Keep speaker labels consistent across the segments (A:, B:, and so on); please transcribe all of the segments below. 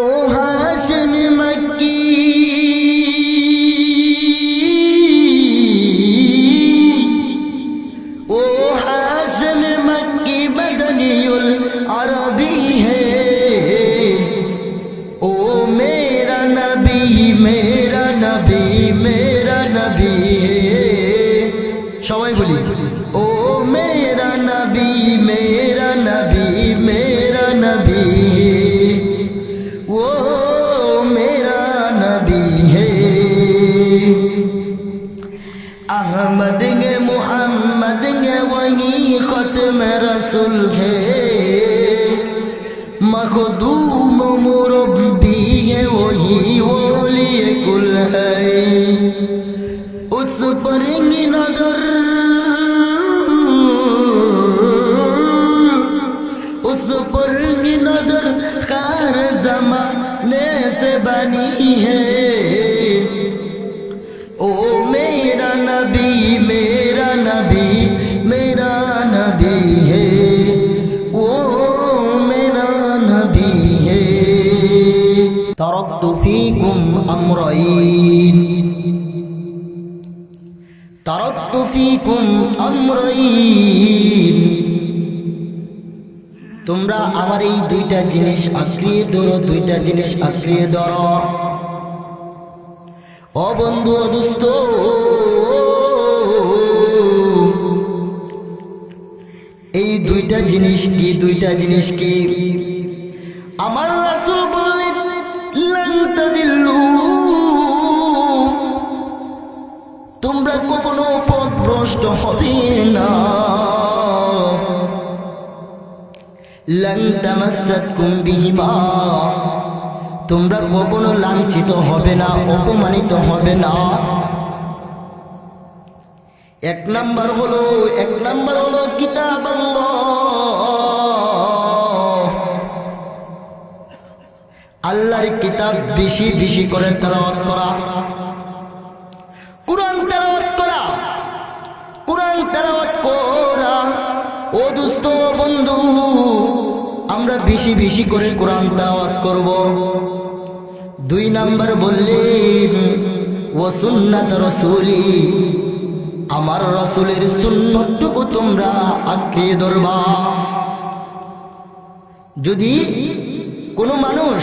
A: ও হাসিম মক্কি उस परेंगी नजर उस परेंगी नजर कार जमाने से बनी है ओ मेरा नबी मेरा नबी मेरा नबी है ओ मेरा नबी है तरक्तु फीकुम अमरई দুইটা জিনিস আঁকড়িয়ে ধরো, দুইটা জিনিস আঁকড়িয়ে ধরো। ও বন্ধু দোস্ত এই দুইটা জিনিস কি, দুইটা জিনিস কি? আমার রাসূল বললেন তোমরা কখনো পথভ্রষ্ট হবে না। তোমরা কখনো লাঞ্ছিত হবে না, অপমানিত হবে না। এক নাম্বার হলো, এক নাম্বার হলো কিতাব আল্লাহর কিতাব বেশি বেশি করে তেলাওয়াত করা। কোরআন তেলাওয়াত করা। কোরআন তেলাওয়াত করা। ও দুস্থ বন্ধু আমরা বেশি বেশি করে কোরআন তেলাওয়াত করব। দুই নাম্বার বললেন ও সুন্নাত রসুলি, আমার রসুলের সুন্নতটুকু তোমরা আঁকড়িয়ে ধরবা। যদি কোনো মানুষ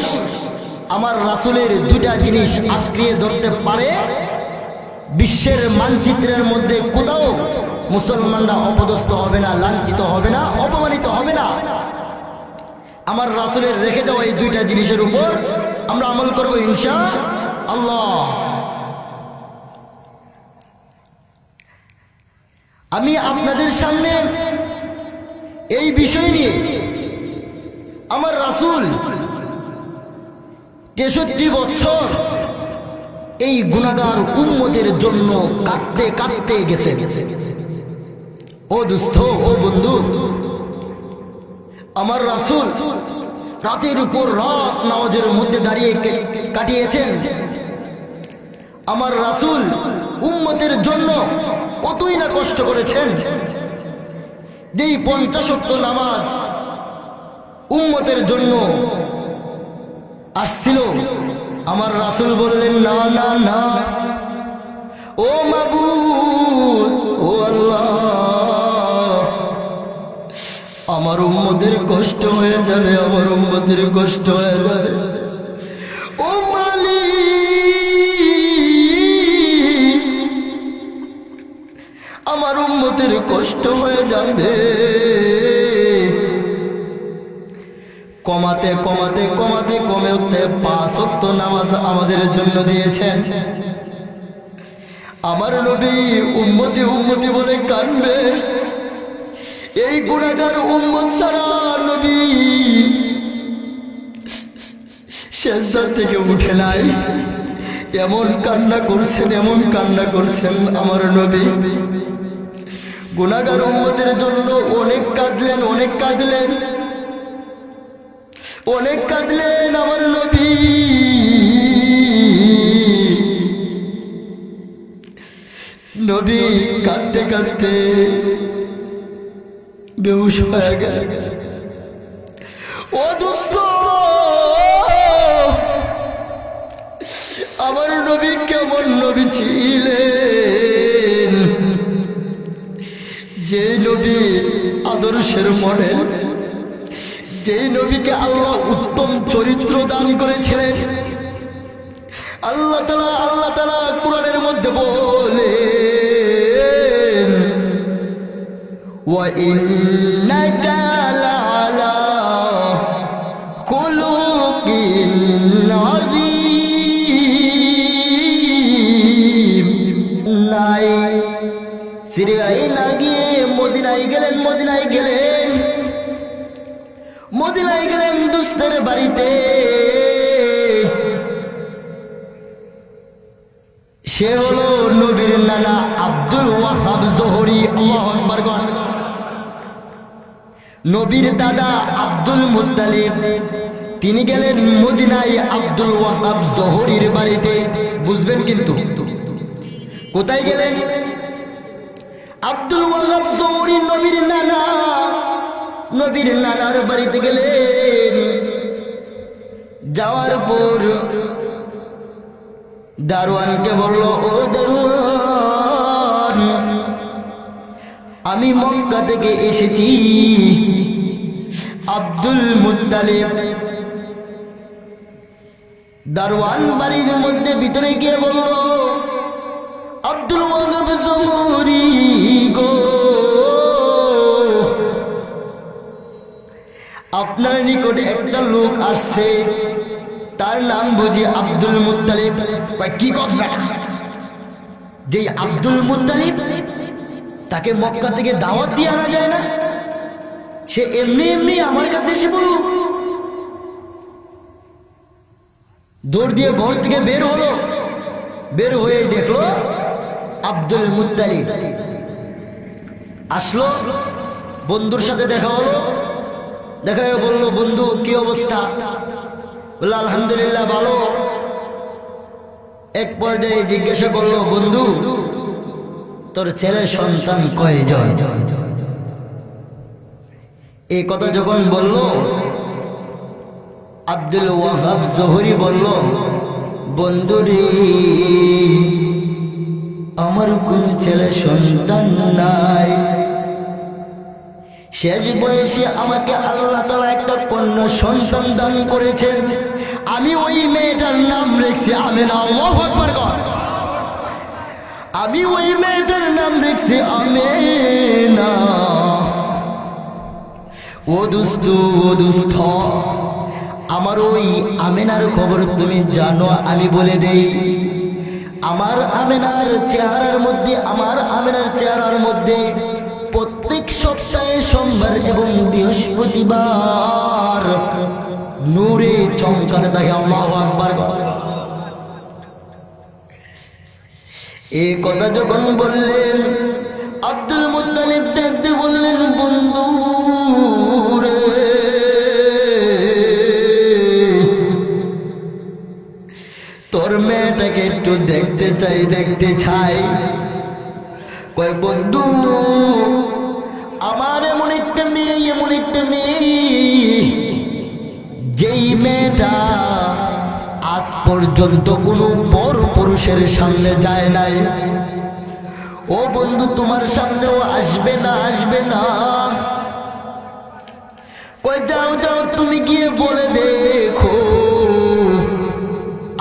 A: আমার রাসুলের দুটা জিনিস আঁকড়িয়ে ধরতে পারে, বিশ্বের মানচিত্রের মধ্যে কোথাও মুসলমানরা অপদস্থ হবে না, লাঞ্ছিত হবে না, অপমানিত হবে না। আমার রাসুলের রেখে যাওয়া এই দুইটা জিনিসের উপর আমরা আমল করব ইনশা আল্লাহ। আমি আপনাদের সামনে এই বিষয় নিয়ে আমার রাসুল তেষট্টি বছর এই গুণাগার উম্মতের জন্য কাঁদতে কাঁদতে গেছে ও দুস্থ, ও বন্ধু আমার রাসুল রাতের উপর রাত নামাজের মধ্যে দাঁড়িয়ে কাটিয়েছেন। আমার রাসুল উম্মতের জন্য কতই না কষ্ট করেছেন। যেই পঞ্চাশক্ত নামাজ উম্মতের জন্য আসছিল, আমার রাসুল বললেন, না না না। ও মাবুদ, ও আল্লাহ। আমার উম্মদের কষ্ট হয়ে যাবে, আমার উম্মদের কষ্ট হয়ে যাবে। ও মালিক, আমার উম্মতের কষ্ট হয়ে যাবে। কমাতে কমাতে কমাতে কমাতে পাঁচ অক্ত নামাজ আমাদের জন্য দিয়েছেন। আমার নবী উম্মতি উম্মতি বলে কানবে। এই গুণাগার উম্মত সারা নবী শেষদার থেকে উঠে নাই। এমন কান্না করছেন, এমন কান্না করছেন আমার নবী। গুণাগার উম্মতের জন্য অনেক কাঁদলেন অনেক কাঁদলেন। অনেক কাঁদলেন আমার নবী। নবী কাঁদতে কাঁদতে বেউস হয়ে গেছে ও দোস্ত! আমার নবী কেমন নবী ছিলেন? যে নবী আদর্শের মডেল যে নবীকে আল্লাহ উত্তম চরিত্র দান করেছিলেন, আল্লাহ তালা আল্লাহ তালা কোরআনের মধ্যে বলে وإنك لعلى خلق عظيم নাই সিরিয়ায় না গিয়ে মদিনায় গেলেন মদিনায় গেলেন মদিনায় গেলেন দুস্তের বাড়িতে সে হলো নবীর নানা আব্দুল ওয়াহাব জোহরি আল্লাহু আকবার গণ নবীর দাদা আব্দুল মুত্তালিব। তিনি গেলেন মদিনায় আব্দুল ওয়াহাব জোহরির বাড়িতে। বুঝবেন কিন্তু। কোথায় গেলেন? আব্দুল ওয়াহাব জোহরি নবীর নানা, নবীর নানার বাড়িতে গেলেন। যাওয়ার পর দারোয়ানকে বলল, ও দারোয়ান আমি মক্কা থেকে এসেছি। আব্দুল মুত্তালিব দারোয়ান বাড়ির মধ্যে ভিতরে গিয়ে বলল আব্দুল গো। আপনার নিকটে একটা লোক আসছে। তার নাম বুঝি আব্দুল মুত্তালিব। কয়, কি কথা? যে আব্দুল মুত্তালিব তাকে মক্কা থেকে দাওয়াত দিয়ে আনা যায় না। সে এমনি এমনি আমার কাছে এসে বলল, দৌড় দিয়ে ঘর থেকে বের হলো। বের হয়ে দেখল আব্দুল মুত্তালিব। আসলো, বন্ধুর সাথে দেখা হলো। দেখা হয়ে বলল, বন্ধু, কি অবস্থা? বলল, আলহামদুলিল্লাহ ভালো। এক পর্যায়ে জিজ্ঞাসা করল, বন্ধু তোর ছেলে সন্তান কয়জন? এই কথা যখন বলল, আব্দুল ওয়াহাব জহরি বলল, বন্ধুরে, আমার কোন ছেলে সন্তান নাই। শেষ বয়সে আমাকে আল্লাহ একটা কন্যা সন্তান দান করেছেন। আমি ওই মেয়েটার নাম রেখেছি আকবার কর। আমি ওই মেয়েটার নাম রেখেছি আমেনা। ও দুস্থ ও দুস্থ আমার ওই আমেনার খবর তুমি জানো, আমি বলে দেই। আমার আমেনার চেহারার মধ্যে, আমার আমেনার চেহারার মধ্যে প্রত্যেক সপ্তাহে সোমবার এবং বৃহস্পতিবার নূরে চমকাতে থাকে আল্লাহ আকবার। এ কথা যখন বললেন, আব্দুল মুত্তালিব দেখতে বললেন বন্ধু তোর মেয়েটাকে একটু দেখতে চাই দেখতে চাই। কয়, বন্ধু, আমার এমন একটা মেয়ে, এমন একটা মেয়ে, যেই মেয়েটা আজ পর্যন্ত কোনো বড় পুরুষের সামনে যায় নাই। ও বন্ধু, তোমার সামনেও আসবে না আসবে না। কই যাও যাও, তুমি গিয়ে বলে দেখো।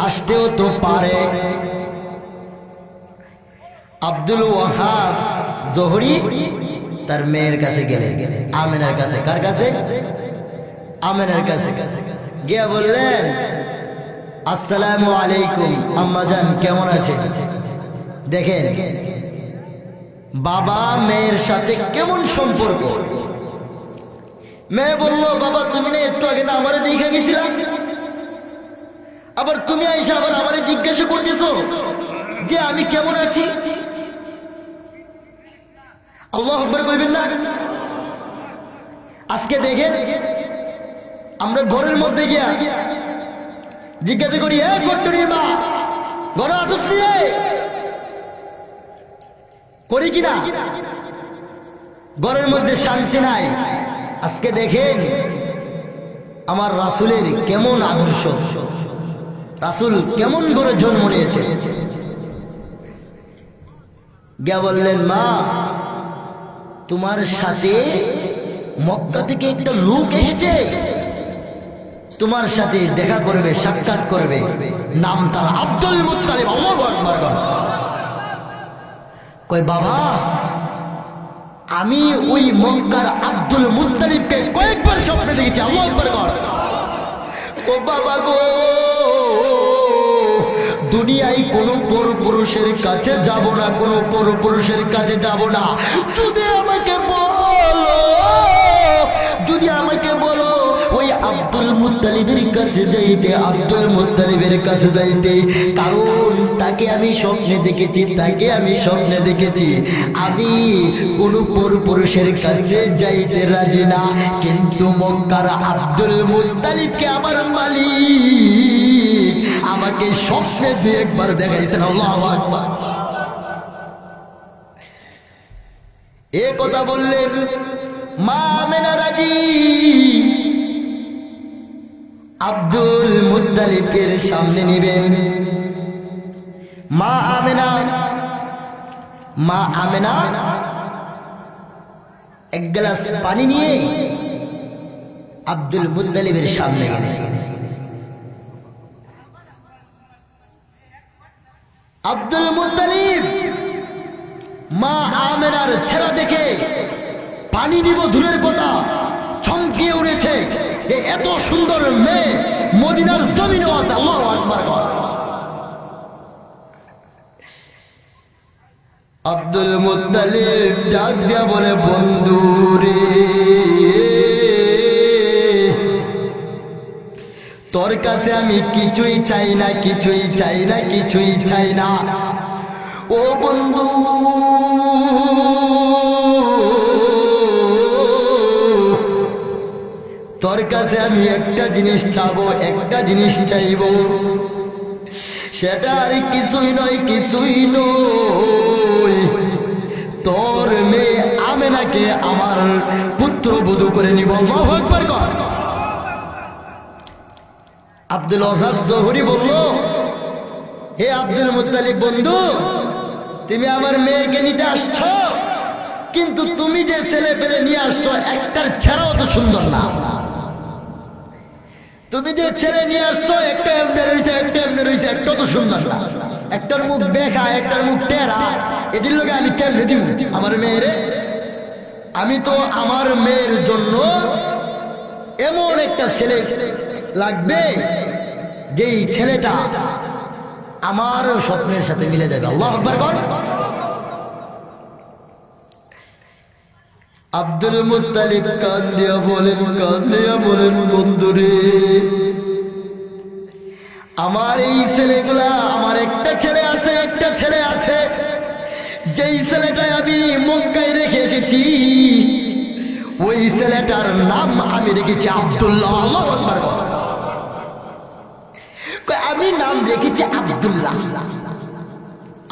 A: আসতেও তো পারে। আব্দুল ওয়াহাব জহরি তার মেয়ের কাছে গেলে আমেনার কাছে, কার কাছে? আমেনার কাছে। গিয়া বললেন আসসালামু আলাইকুম আম্মাজান কেমন আছে দেখেন, বাবা মেয়ের সাথে কেমন সম্পর্ক? মেয়ে বলল, বাবা, তুমি না একটু আগে না আমারে দেখে গেছিলা? আবার তুমি আইসা আবার আমারে জিজ্ঞাসা করতেছো যে আমি কেমন আছি? আল্লাহ আকবার কইবেন না? আজকে দেখেন, আমরা ঘরের মধ্যে গিয়া জিজ্ঞাসা করি, এ কট্টুরির মা, ঘরে আসুস করি কিনা? ঘরের মধ্যে শান্তি নাই। আজকে দেখেন, আমার রাসুলের কেমন আদর্শ। রাসুল কেমন করে জন্ম নিয়েছে। গিয়া বললেন, মা, তোমার সাথে মক্কা থেকে একটা লোক এসেছে। তোমার সাথে দেখা করবে, সাক্ষাৎ করবে। নাম তার আব্দুল আল্লাহু কই বাবা, আমি ওই মক্কার আব্দুল মুত্তালিবকে কয়েকবার স্বপ্নে দেখেছি আকবার কর ও বাবা গো, দুনিয়ায় কোনো পর পুরুষের কাছে যাব না, কোনো পর পুরুষের কাছে যাব না। আব্দুল মুত্তালিবের কাছে যাইতে, আব্দুল মুত্তালিবের কাছে যাইতে, কারণ তাকে আমি স্বপ্নে দেখেছি, তাকে আমি স্বপ্নে দেখেছি। আমি কোনো পুরুষের কাছে যাইতে রাজি না, কিন্তু মক্কার আব্দুল মুত্তালিবকে আমার মালিক আমাকে স্বপ্নে দু একবার দেখাইছেন, আল্লাহ আকবার। এ কথা বললেন, মা আমেনা রাজি। আব্দুল মুত্তালিবের সামনে নিবেন। মা আমেনা। মা আমেনা। এক গ্লাস পানি নিয়ে আব্দুল মুত্তালিবের সামনে গেলেন। আব্দুল মুত্তালিব, মা আমেনার ছেড়া দেখে পানি নিব দূরের কথা? সুন্দর মেয়ে মদিনার জমিনও আছে, আল্লাহ আব্দুল মুত্তালিব ডাক দিয়া বলে, বন্ধু রে, তোর কাছে আমি কিছুই চাই না, কিছুই চাই না, কিছুই চাই না। ও বন্ধু তোর কাছে আমি একটা জিনিস চাবো, একটা জিনিস চাইব। সেটা আর কিছুই নয় কিছুই নয়। তোর মেয়ে আমেনাকে আমার পুত্র বধূ করে নিব। আকবার কর। আব্দুল ওহাব জহুরি বলল, হে আব্দুল মুতালিব বন্ধু, তুমি আমার মেয়েকে নিতে আসছো, কিন্তু তুমি যে ছেলে ফেলে নিয়ে আসছো, একটার ছেড়াও তো সুন্দর না। তুমি যে ছেলে নিয়ে আসতো একটা এমনি রয়েছে একটা এমনি রয়েছে একটা তো সুন্দর না। একটার মুখ বেখা একটার মুখ টেরা। এটির লোকে আমি কেমনে দিব? আমার মেয়েরে? আমি তো আমার মেয়ের জন্য এমন একটা ছেলে লাগবে, যেই ছেলেটা আমার স্বপ্নের সাথে মিলে যাবে। আল্লাহ আকবার কর আব্দুল মুত্তালিব কান দিয়া বলেন কান দিয়া বলেন, বন্ধুরে। আমার এই ছেলেগুলা, আমার একটা ছেলে আছে, একটা ছেলে আছে। যেই ছেলেটা আমি মক্কায় রেখে এসেছি, ওই ছেলেটার নাম আমি রেখেছি আব্দুল্লাহ আমি নাম রেখেছি আব্দুল্লাহ।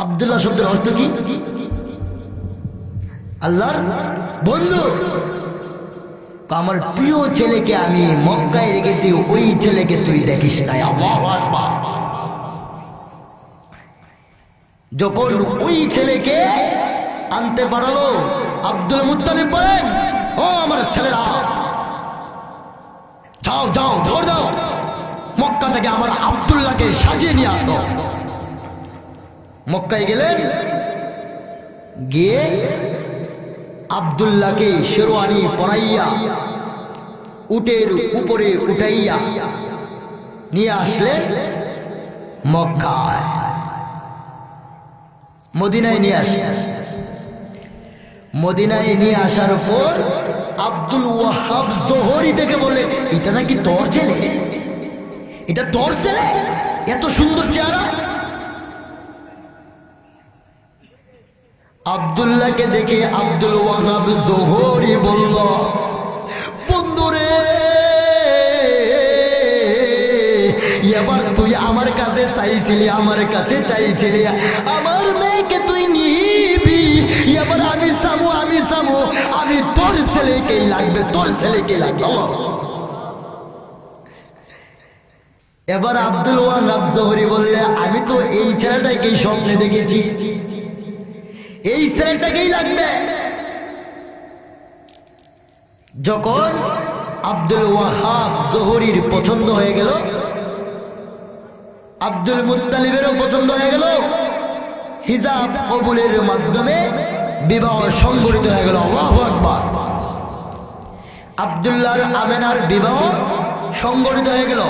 A: আব্দুল্লাহ শব্দের অর্থ কি? আল্লাহর বন্ধু। আমার প্রিয় ছেলেকে আমি মক্কায় রেখেছি, ওই ছেলেকে তুই দেখিস নাই। যখন ওই ছেলেকে আনতে পারল, আব্দুল মুত্তালিব বলেন, ও আমার ছেলেরা, যাও যাও, ধর দাও। মক্কা থেকে আমার আব্দুল্লাহকে সাজিয়ে নিয়ে আসো মক্কায় গেলেন, গিয়ে আব্দুল্লাহকে শেরওয়ানি পরাইয়া উটের উপরে উঠাইয়া নিয়ে আসলেন মক্কায়। মদিনায় নিয়ে আসে। মদিনায় নিয়ে আসার পর আব্দুল ওয়াহাব জোহরি থেকে বলে, এটা নাকি তোর ছেলে? এটা তোর ছেলে? এত সুন্দর চেহারা? আব্দুল্লাহকে দেখে আব্দুল ওয়াহাব জোহরি বলল বন্ধুরে এবার তুই আমার কাছে চাইছিলি, আমার কাছে চাইছিলি, আমার মেয়েকে তুই নিবি। এবার আমি সামু আমি সামু আমি তোর ছেলেকেই লাগবে, তোর ছেলেকেই লাগবে।
B: এবার
A: আব্দুল ওয়াহাব জহরি বললে, আমি তো এই ছেলেটাকেই স্বপ্নে দেখেছি। এই ছেলেটাকেই লাগবে। যখন আব্দুল ওয়াহাব জহরির পছন্দ হয়ে গেল, আব্দুল মুত্তালিবেরও পছন্দ হয়ে গেল, হিজাব কবুলের মাধ্যমে বিবাহ সংগঠিত হয়ে গেল। আল্লাহু আবদুল্লাহর আমেনার বিবাহ সংগঠিত হয়ে গেল।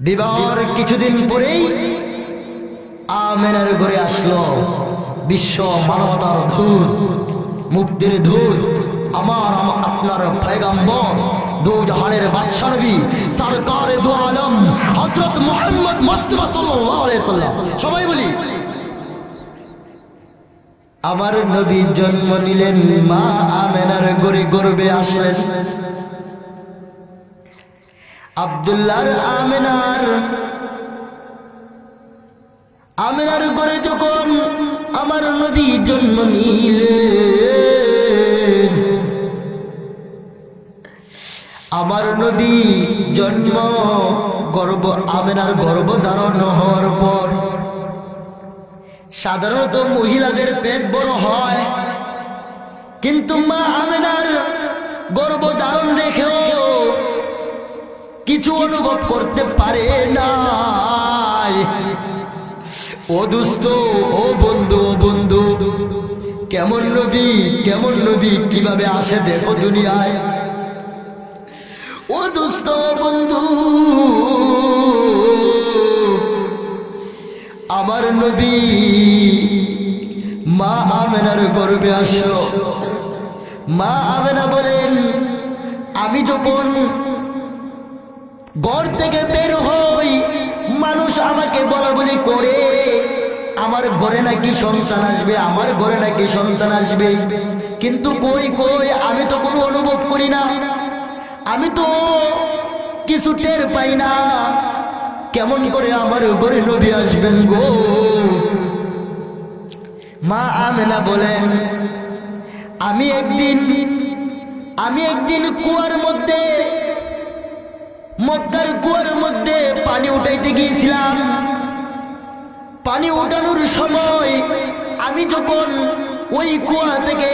A: বিবাহর কিছুদিন পরেই আমেনার ঘরে আসলো। বিশ্ব মানবতার ধূল মুক্তির ধূল আমার আম- আপনার পয়গাম্বর দু নবী, সরকার দু আলম, হযরত মুহাম্মদ মুস্তাফা সাল্লাল্লাহু আলাইহি সাল্লাম। সবাই বলি, আমার নবী জন্ম নিলেন, মা আমেনার গড়ে গর্বে আসলেন। আব্দুল্লাহর আমেনার আমেনার ঘরে যখন আমার নবী জন্ম নিলেন আমার নবী জন্ম গর্ব, আমেনার গর্ভ ধারণ হওয়ার পর সাধারণত মহিলাদের পেট বড় হয়। কিন্তু মা আমেনার গর্ভ ধারণ রেখেও কিছু অনুভব করতে পারে না ও দুস্থ, ও বন্ধু বন্ধু, কেমন নবী কেমন নবী, কীভাবে আসে দেখো দুনিয়ায়? ও দুস্থ বন্ধু, আমার নবী, মা আমেনার গর্বে আসলো মা আমেনা বলেন, আমি যখন ঘর থেকে বের হই মানুষ আমাকে বলা বলি করে, আমার ঘরে নাকি সন্তান আসবে, আমার ঘরে নাকি সন্তান আসবে। কিন্তু কই কই, আমি তো কোনো অনুভব করি না। আমি তো কিছু টের পাই না। কেমন করে আমার ঘরে নবী আসবেন গো? মা আমেনা বলেন, আমি একদিন আমি একদিন কুয়ার মধ্যে মক্কার কুয়ার মধ্যে পানি উঠাইতে গিয়েছিলাম। পানি উঠানোর সময় আমি যখন ওই কুয়া থেকে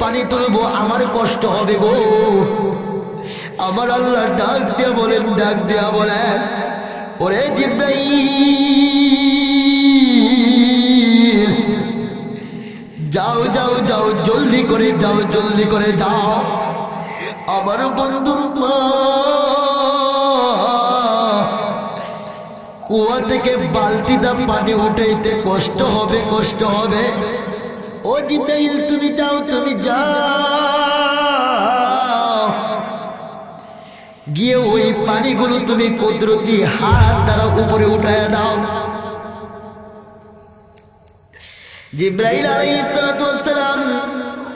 A: পানি তুলবো, আমার কষ্ট হবে গো। আমার আল্লাহ ডাক দিয়া বলেন, ডাক দিয়া বলেন, ওরে জিব্রাইল, যাও যাও যাও, জলদি করে যাও, জলদি করে যাও। আমার বন্ধুর মা কুয়া থেকে বালতি বালতিটা পানি উঠাইতে কষ্ট হবে কষ্ট হবে। ও জিব্রাইল, তুমি যাও তুমি যাও। গিয়ে ওই পানিগুলো তুমি কুদরতি হাত দ্বারা উপরে উঠায় দাও। জিব্রাইল আলাইহিস সালাম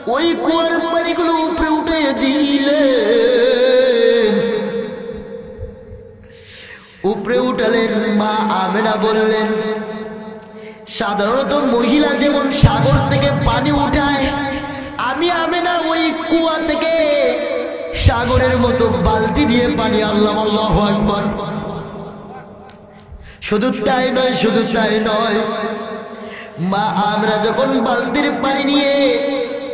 A: ওই কুয়ার পানিগুলো উপরে উঠে দিলেন উপরে উঠালেন, মা আমেনা বললেন, সাধারণত মহিলা যেমন সাগর থেকে পানি উঠায়, আমি আমেনা ওই কুয়া থেকে সাগরের মতো বালতি দিয়ে পানি আল্লাহ আল্লাহ শুধু তাই নয়, শুধু তাই নয়, মা আমরা যখন বালতির পানি নিয়ে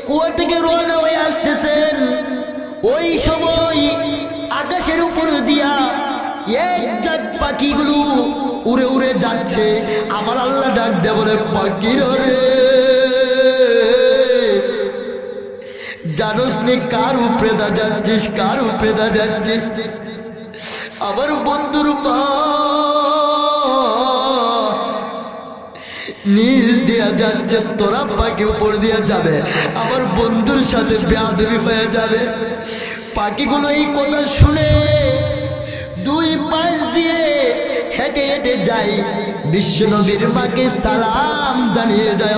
A: কুয়া থেকে রওনা হয়ে আসতেছেন, ওই সময় আকাশের উপর দিয়া এক পাখিগুলো উড়ে উড়ে যাচ্ছে। আমার আল্লাহ ডাক দে বলে, পাখির রে, জানোস নি কার উপরে দা যাচ্ছিস, কার উপরে দা যাচ্ছিস? আমার বন্ধুর মা নিজ দিয়া যাচ্ছে, তোরা পাখি উপর দিয়া যাবে, আমার বন্ধুর সাথে বেয়াদবি হয়ে যাবে। পাখিগুলো এই কথা শুনে যাই বিশ্ব নবীর মাকে সালাম জানিয়ে যায়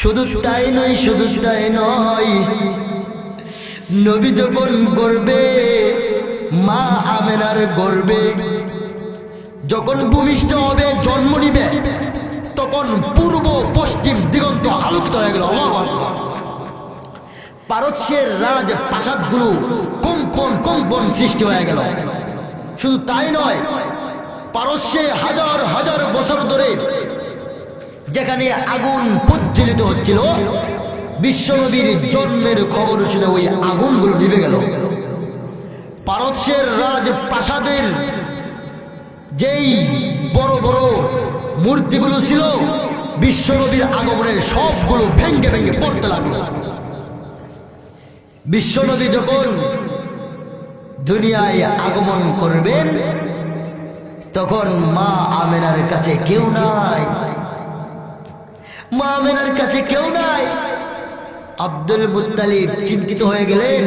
A: শুধু তাই নয়, শুধু তাই নয়, নবী যখন করবে, মা আমেনার গর্বে যখন ভূমিষ্ঠ হবে, জন্ম নিবে, তখন পূর্ব পশ্চিম দিগন্ত আলোকিত হয়ে গেল। পারস্যের রাজ প্রাসাদগুলো কম্পন কম্পন সৃষ্টি হয়ে গেল। শুধু তাই নয়, পারস্যে হাজার হাজার বছর ধরে যেখানে আগুন প্রজ্বলিত হচ্ছিল, বিশ্বনবীর জন্মের খবর ছিল ওই আগুনগুলো নিভে গেল। পারস্যের রাজ প্রাসাদের যেই বড় বড় মূর্তিগুলো ছিল, বিশ্বনবীর আগমনে সবগুলো ভেঙ্গে ভেঙ্গে পড়তে লাগল। বিশ্বনবী যখন দুনিয়ায় আগমন করবেন, তখন মা আমেনার কাছে কেউ নাই। মা আমেনার কাছে কেউ নাই। আব্দুল মুত্তালিব চিন্তিত হয়ে গেলেন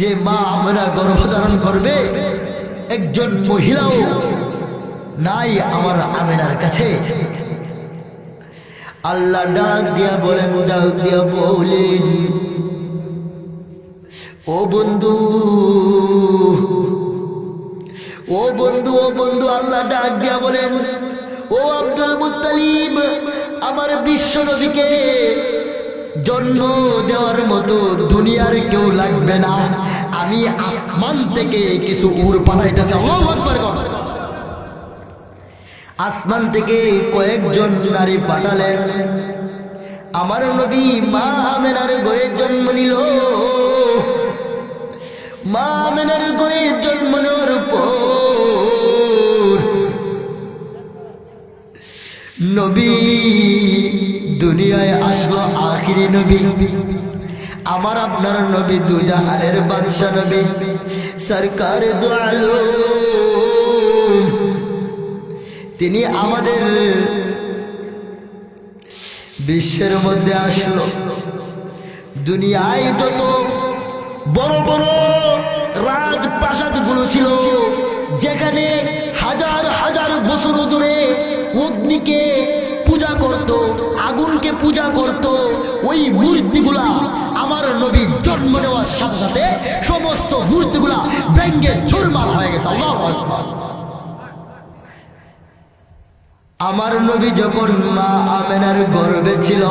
A: যে মা আমেনা গর্ভধারণ করবে, একজন মহিলাও নাই আমার আমেনার কাছে। আল্লাহ ডাক দিয়া বলেন, ডাক দিয়া বলেন ও বন্ধু ও বন্ধু ও বন্ধু, আল্লাহ ডাক দিয়া বলেন, ও আব্দুল মুত্তালিব, আমার বিশ্ব নদীকে জন্ম দেওয়ার মতো দুনিয়ার কেউ লাগবে না। আমি আসমান থেকে কিছু আকবার কর। আসমান থেকে কয়েকজন নারী পাঠালেন। আমার নবী মা আমেনার ঘরে জন্ম নিল। মা আমেনার ঘরে জন্ম নেওয়ার পর নবী দুনিয়ায় আসলো আখিরি নবী। আমার আপনার নবী দুজাহানের বাদশাহ নবী। সরকার দোয়ালো। তিনি আমাদের বিশ্বের মধ্যে আসলো। দুনিয়ায় যত বড় বড় রাজপ্রাসাদগুলো ছিল, যেখানে হাজার হাজার বছর ধরে অগ্নিকে পূজা করত, আগুনকে পূজা করত। ওই মূর্তিগুলা আমার নবী জন্ম নেওয়ার সাথে সাথে সমস্ত মূর্তিগুলা ব্যাঙ্গে চুরমার হয়ে গেছে। আমার নবী যখন মা আমেনার গর্বে ছিল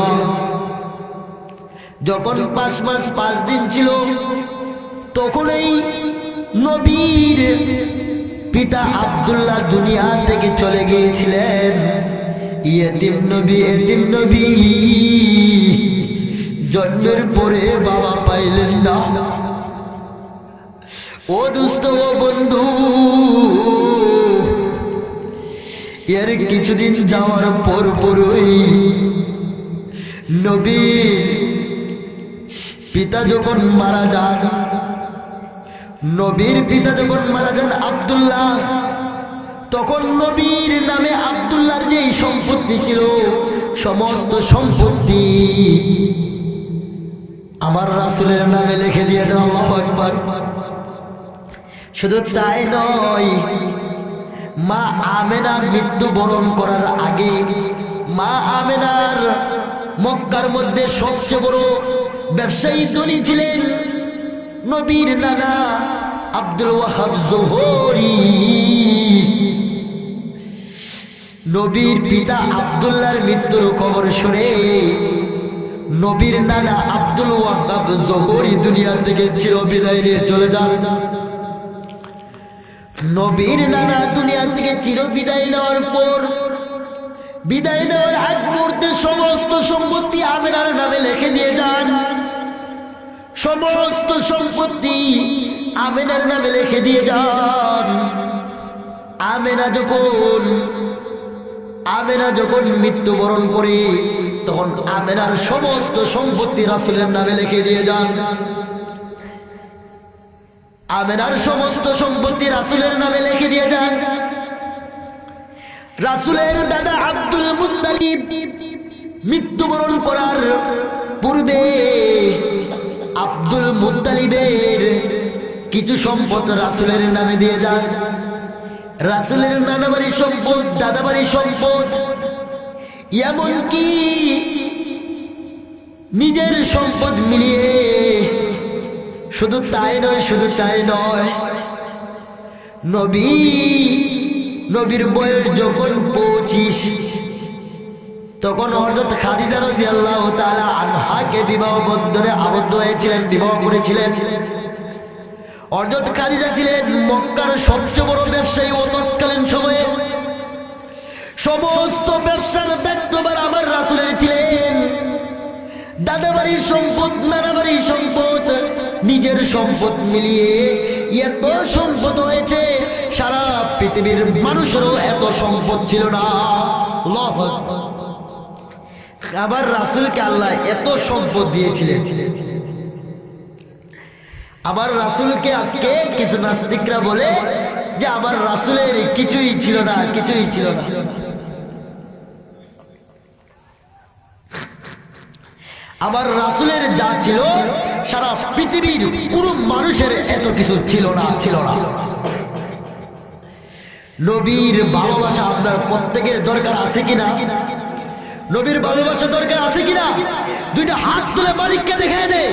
A: যখন পাঁচ মাস, পাঁচ দিন ছিল, তখন এই নবীর পিতা আব্দুল্লাহ দুনিয়া থেকে চলে গিয়েছিলেন। ইয়েতিম নবী, এতিম নবী। জন্মের পরে বাবা পাইলেন না। ও দুস্থ বন্ধু, এর কিছুদিন যাওয়ার পর পরই নবী পিতা যখন মারা যান, নবীর পিতা যখন মারা যান আব্দুল্লাহ, তখন নবীর নামে আব্দুল্লাহর যে সম্পত্তি ছিল, সমস্ত সম্পত্তি আমার রাসুলের নামে লিখে দিয়ে দেন, আল্লাহ শুধু তাই নয়, মা আমেনা মৃত্যুবরণ করার আগে মা আমেনার মক্কার মধ্যে সবচেয়ে বড় ব্যবসায়ী ধনী ছিলেন নবীর নানা আব্দুল ওয়াহাব জোহরি। নবীর পিতা আব্দুল্লাহর মৃত্যুর খবর শুনে নবীর নানা আব্দুল ওয়াহাব জোহরি দুনিয়া থেকে চির বিদায় নিয়ে চলে যান। নবীর নানা দুনিয়া থেকে চির বিদায় নেওয়ার পর বিদায় নেওয়ার আগ মুহূর্তে সমস্ত সম্পত্তি আমেনার নামে লিখে দিয়ে যান। সমস্ত সম্পত্তি আমেনার নামে লিখে দিয়ে যান। আমেনা যখন আমেনা যখন মৃত্যুবরণ করে, তখন আমেনার সমস্ত সম্পত্তি রাসুলের নামে লিখে দিয়ে যান। আমেনার সমস্ত সম্পত্তি রাসুলের নামে লিখে দিয়ে যান। রাসুলের দাদা মৃত্যুবরণ করার পূর্বে আব্দুল মুত্তালিবের কিছু সম্পদ রাসুলের নামে দিয়ে যান। রাসুলের নানাবাড়ির সম্পদ দাদাবাড়ির সম্পদ, এমনকি নিজের সম্পদ মিলিয়ে শুধু তাই নয়, শুধু তাই নয়, নবী, নবীর বয়স যখন পঁচিশ তখন হজরত খাদিজা রাজি আল্লাহ তাআলা আনহাকে বিবাহ বন্ধনে আবদ্ধ হয়েছিলেন, বিবাহ করেছিলেন। হজরত খাদিজা ছিলেন মক্কার সবচেয়ে বড় ব্যবসায়ী ও তৎকালীন সময়ে। সমস্ত ব্যবসার দায়িত্ববার আমার রাসুলের ছিলেন। দাদাবাড়ির সম্পদ, নানাবাড়ির সম্পদ, নিজের সম্পদ মিলিয়ে এত সম্পদ হয়েছে, সারা পৃথিবীর মানুষেরও এত সম্পদ ছিল না। আকবার। আবার রাসুলকে আল্লাহ এত সম্পদ দিয়েছিলেন। আবার রাসুলকে আজকে কিছু নাস্তিকরা বলে যে আমার রাসুলের কিছুই ছিল না, কিছুই ছিল আবার রাসুলের যা ছিল, সারা পৃথিবীর কোন মানুষের এত কিছু ছিল না ছিল না। নবীর ভালোবাসা আপনার প্রত্যেকের দরকার আছে কিনা? নবীর ভালোবাসা দরকার আছে কিনা? দুইটা হাত তুলে মালিককে দেখে দে।